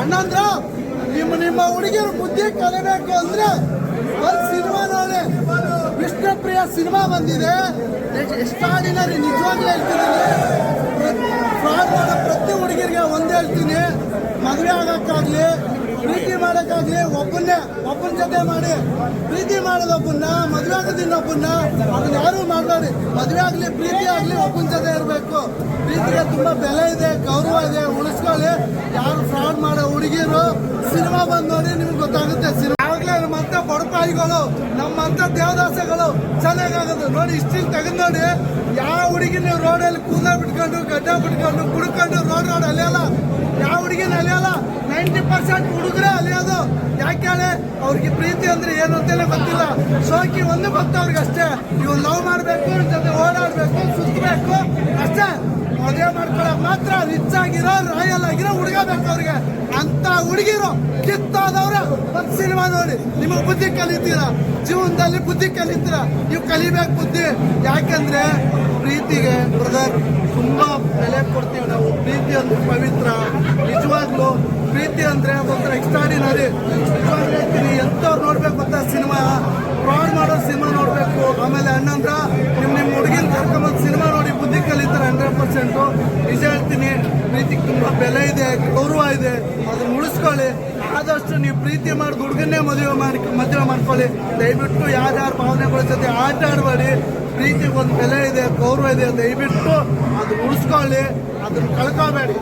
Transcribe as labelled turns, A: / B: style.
A: ಅಣ್ಣಂದ್ರ, ನಿಮ್ಮ ನಿಮ್ಮ ಹುಡುಗಿಯರು ಬುದ್ಧಿ ಕಲಿಬೇಕು ಅಂದ್ರೆ ಒಂದು ಸಿನಿಮಾ ನೋಡಿ. ವಿಷ್ಣುಪ್ರಿಯ ಸಿನಿಮಾ ಬಂದಿದೆ. ಎಷ್ಟಾಡಿನರಿ ನಿಜವಾಗ್ಲೂ ಹೇಳ್ತೀನಿ ಫ್ರಾಡ್ ಮಾಡೋ ಪ್ರತಿ ಹುಡುಗಿರಿಗೆ ಒಂದೇ ಹೇಳ್ತೀನಿ. ಮದುವೆ ಆಗೋಕ್ಕಾಗ್ಲಿ, ಪ್ರೀತಿ ಮಾಡೋಕ್ಕಾಗ್ಲಿ ಒಬ್ಬನ್ನೇ ಒಬ್ಬನ ಜೊತೆ ಮಾಡಿ ಪ್ರೀತಿ ಮಾಡೋದು ಒಬ್ಬನ್ನ, ಮದುವೆ ಆಗೋದು ಇನ್ನೊಬ್ಬನ್ನ, ಅದನ್ನ ಯಾರು ಮಾಡಬೇಡಿ ಮದುವೆ ಆಗಲಿ, ಪ್ರೀತಿ ಆಗಲಿ ಒಬ್ಬನ ಜೊತೆ ಇರಬೇಕು. ಪ್ರೀತಿಗೆ ತುಂಬ ಬೆಲೆ ಇದೆ, ಗೌರವ ಇದೆ ಸಿನಿಮಾ ಬಂದ್ ನೋಡಿ ನಿಮ್ಗೆ ಗೊತ್ತಾಗುತ್ತೆ. ಆಗ್ಲೇ ಯಾವಾಗಲೇ ನಮ್ಮಂತ ಬಡಪಾಯಿಗಳು ನಮ್ಮಂತ ದೇವದಾಸಗಳು ಚೆನ್ನಾಗಾಗೋದು. ನೋಡಿ, ಇಷ್ಟಿಲ್ ತೆಗೆದು ನೋಡಿ, ಯಾವ ಹುಡುಗಿ ನೀವು ರೋಡಲ್ಲಿ ಕೂದ ಬಿಟ್ಕೊಂಡು, ಗಡ್ಡ ಬಿಟ್ಕೊಂಡು, ಕುಡ್ಕೊಂಡು ರೋಡ್ ರೋಡ್ ಅಲಿಯಲ್ಲ ಯಾವ ಹುಡುಗಿನ ಅಲಿಯಲ್ಲ ನೈಂಟಿ ಪರ್ಸೆಂಟ್ ಹುಡುಗರೇ ಅಲಿಯೋದು ಯಾಕೆ ಹೇಳಿ? ಅವ್ರಿಗೆ ಪ್ರೀತಿ ಅಂದ್ರೆ ಏನು ಅಂತಲೇ ಗೊತ್ತಿಲ್ಲ. ಸೋಕಿ ಒಂದು ಗೊತ್ತು ಅವ್ರಿಗೆ ಅಷ್ಟೇ ಇವ್ ಲವ್ ಮಾಡಬೇಕು ಇವ್ರ ಜೊತೆ ಓಡಾಡಬೇಕು ಸುತ್ತಬೇಕು ಅಷ್ಟೇ. ಮದುವೆ ಮಾಡ್ಕೊಳ್ಳೋ ಮಾತ್ರ ರಿಚ್ ಆಗಿರೋ ರಾಯಲ್ ಆಗಿರೋ ಹುಡುಗ ಬೇಕು ಅವ್ರಿಗೆ. ಅಂತ ಹುಡುಗಿರು ಕಿತ್ತಾದವ್ರ. ಒಂದು ಸಿನಿಮಾ ನೋಡಿ. ನಿಮಗೆ ಬುದ್ಧಿ ಕಲಿತೀರಾ? ಜೀವನದಲ್ಲಿ ಬುದ್ಧಿ ಕಲಿತೀರಾ? ನೀವು ಕಲಿಬೇಕು ಬುದ್ಧಿ. ಯಾಕಂದ್ರೆ ಪ್ರೀತಿಗೆ ಬ್ರದರ್ ತುಂಬಾ ಬೆಲೆ ಕೊಡ್ತೀವಿ ನಾವು. ಪ್ರೀತಿ ಅಂದ್ರೆ ಪವಿತ್ರ. ನಿಜವಾಗ್ಲು ಪ್ರೀತಿ ಅಂದ್ರೆ ಒಂಥರ ಎಕ್ಸ್ಟ್ರಾಡಿನರಿ ನಿಜವಾಗ್ಲೂ ಎಂತವ್ರು ನೋಡ್ಬೇಕು ಅಂತ ಸಿನಿಮಾ. ಫ್ರಾಡ್ ಮಾಡೋ ಸಿನಿಮಾ ನೋಡ್ಬೇಕು. ಆಮೇಲೆ ಅಣ್ಣಂದ್ರ ನಿಮ್ ನಿಮ್ ಹುಡುಗಿನ ಕರ್ಕೊಂಬಂದು ಸಿನಿಮಾ ನೋಡಿ ಬುದ್ಧಿ ಕಲಿತಾರೆ ಹಂಡ್ರೆಡ್ ಪರ್ಸೆಂಟು ನಿಜ ಹೇಳ್ತೀನಿ ಪ್ರೀತಿಗೆ ತುಂಬಾ ಬೆಲೆ ಇದೆ ಗೌರವ ಇದೆ. ಅದನ್ನ ಉಳಿಸ್ಕೊಳ್ಳಿ ಆದಷ್ಟು ನೀವು ಪ್ರೀತಿ ಮಾಡಿ ಹುಡುಗನ್ನೇ ಮದುವೆ ಮಾಡಿ, ಮದುವೆ ಮಾಡ್ಕೊಳ್ಳಿ. ದಯವಿಟ್ಟು ಯಾರ್ಯಾರ ಭಾವನೆಗಳ ಜೊತೆ ಆಟ ಆಡಬೇಡಿ. ಪ್ರೀತಿಗೆ ಒಂದು ಬೆಲೆ ಇದೆ, ಗೌರವ ಇದೆ, ದಯವಿಟ್ಟು ಅದನ್ನ ಉಳಿಸ್ಕೊಳ್ಳಿ ಅದನ್ನ ಕಳ್ಕೊಬೇಡಿ.